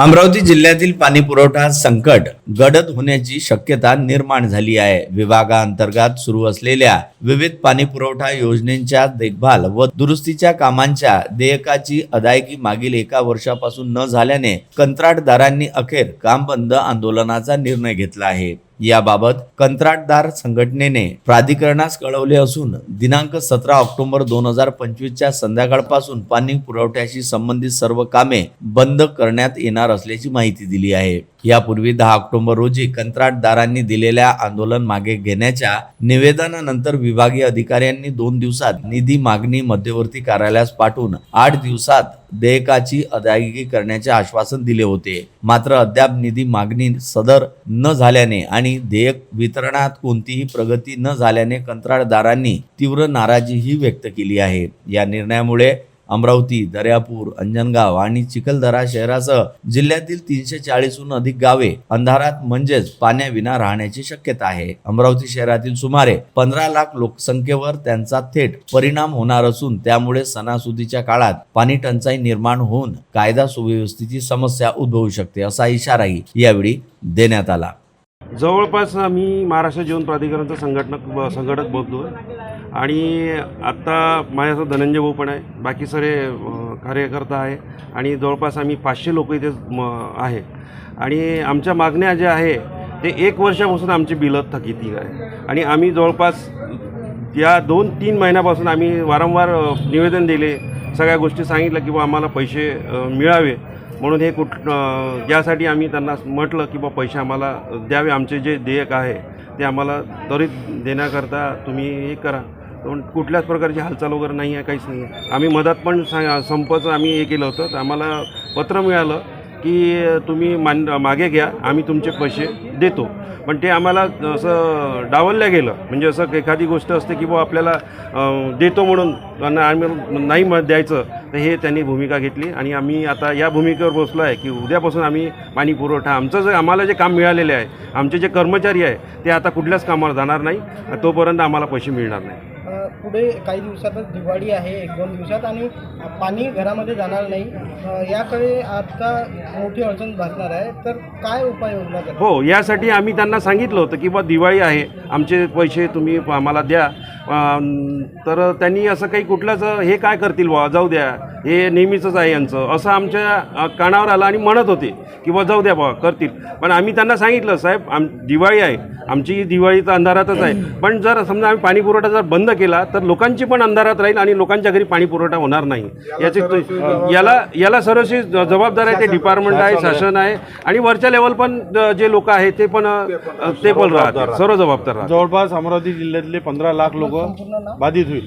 अमरावती जिल्ह्यातील पाणी पुरवठा संकट गडद होण्याची शक्यता निर्माण झाली आहे. विभागाअंतर्गत सुरू असलेल्या विविध पाणी पुरवठा योजनेच्या देखभाल व दुरुस्तीच्या कामांच्या देयकाची अदायगी मागील एका वर्षापासून न झाल्याने कंत्राटदारांनी अखेर काम बंद आंदोलनाचा निर्णय घेतला आहे. याबाबत कंत्राटदार संघटनेने प्राधिकरणास कळवले असून दिनांक सतरा ऑक्टोबर दोन हजार पंचवीसच्या संध्याकाळपासून पाणी पुरवठ्याशी संबंधित सर्व कामे बंद करण्यात येणार असल्याची माहिती दिली आहे. यापूर्वी दहा ऑक्टोबर रोजी कंत्राटदारांनी दिलेल्या आंदोलन मागे घेण्याच्या निवेदनानंतर विभागीय अधिकाऱ्यांनी दोन दिवसात निधी मागणी मध्यवर्ती कार्यालयास पाठवून आठ दिवसात देयकाची अदायगी करण्याचे आश्वासन दिले होते. मात्र अद्याप निधी मागणी सदर न झाल्याने आणि देयक वितरणात कोणतीही प्रगती न झाल्याने कंत्राटदारांनी तीव्र नाराजीही व्यक्त केली आहे. या निर्णयामुळे अमरावती दर्यापूर अंजनगाव आणि चिखलदरा शहरासह जिल्ह्यातील तीनशे चाळीसहून अधिक गावे अंधारात म्हणजेच पाण्याविना राहण्याची शक्यता आहे. अमरावती शहरातील सुमारे पंधरा लाख लोकसंख्येवर त्यांचा थेट परिणाम होणार असून त्यामुळे सणासुदीच्या काळात पाणी टंचाई निर्माण होऊन कायदा सुव्यवस्थेची समस्या उद्भवू शकते असा इशाराही यावेळी देण्यात आला. जवळपास मी महाराष्ट्र जीवन प्राधिकरणचा संघटना संघटक बोलतो आणि आत्ता माझ्यासोबत धनंजय भाऊ पण आहे. बाकी सारे कार्यकर्ता आहे. आणि जवळपास आम्ही पाचशे लोक इथे म आहे. आणि आमच्या मागण्या ज्या आहे ते एक वर्षापासून आमची बिलं थकीती आहे. आणि आम्ही जवळपास या दोन तीन महिन्यापासून आम्ही वारंवार निवेदन दिले सगळ्या गोष्टी सांगितलं की बा आम्हाला पैसे मिळावे. म्हणून हे कुठ यासाठी आम्ही त्यांना म्हटलं की बा पैसे आम्हाला द्यावे. आमचे जे देयक आहे ते आम्हाला त्वरित देण्याकरता तुम्ही हे करा. पण कुठल्याच प्रकारची हालचाल वगैरे नाही आहे काहीच नाही आहे. आम्ही मधात पण सांग संपचं आम्ही हे केलं होतं. तर आम्हाला पत्र मिळालं की तुम्ही मान मागे घ्या आम्ही तुमचे पैसे देतो. पण ते आम्हाला असं डावलल्या गेलं. म्हणजे असं एखादी गोष्ट असते की बुवा आपल्याला देतो म्हणून. त्यांना आम्ही नाही म द्यायचं. तर हे त्यांनी भूमिका घेतली आणि आम्ही आता या भूमिकेवर बसलो आहे की उद्यापासून आम्ही पाणी पुरवठा आमचं जे आम्हाला जे काम मिळालेले आहे आमचे जे कर्मचारी आहे ते आता कुठल्याच कामावर जाणार नाही. तोपर्यंत आम्हाला पैसे मिळणार नाही. पुढे काही दिवसातच दिवाळी आहे एक दोन दिवसात आणि पाणी घरामध्ये जाणार नाही. याकडे आता मोठी अडचण भासणार आहे. तर काय उपाययोजना हो यासाठी आम्ही त्यांना सांगितलं होतं की बा दिवाळी आहे आमचे पैसे तुम्ही आम्हाला द्या. तर त्यांनी असं काही कुठलंच हे काय करतील बा जाऊ द्या. हे नेहमीचंच आहे यांचं. असं आमच्या कानावर आलं आणि म्हणत होते की बा जाऊ द्या बा करतील. पण आम्ही त्यांना सांगितलं साहेब आम दिवाळी आहे. आमची दिवाळी तर अंधारातच आहे. पण जर समजा आम्ही पाणी पुरवठा जर बंद केला तर लोकांची पण अंधारात राहील आणि लोकांच्या घरी पाणी पुरवठा होणार नाही. याची याला याला सर्वशी जबाबदार आहे ते डिपार्टमेंट आहे शासन आहे. आणि वरच्या लेवल पण ज- लोक आहेत ते पण ते पण राहतात सर्व जबाबदार राहतात जवळपास अमरावती जिल्ह्यातले पंधरा लाख लोक বাদি ধুইল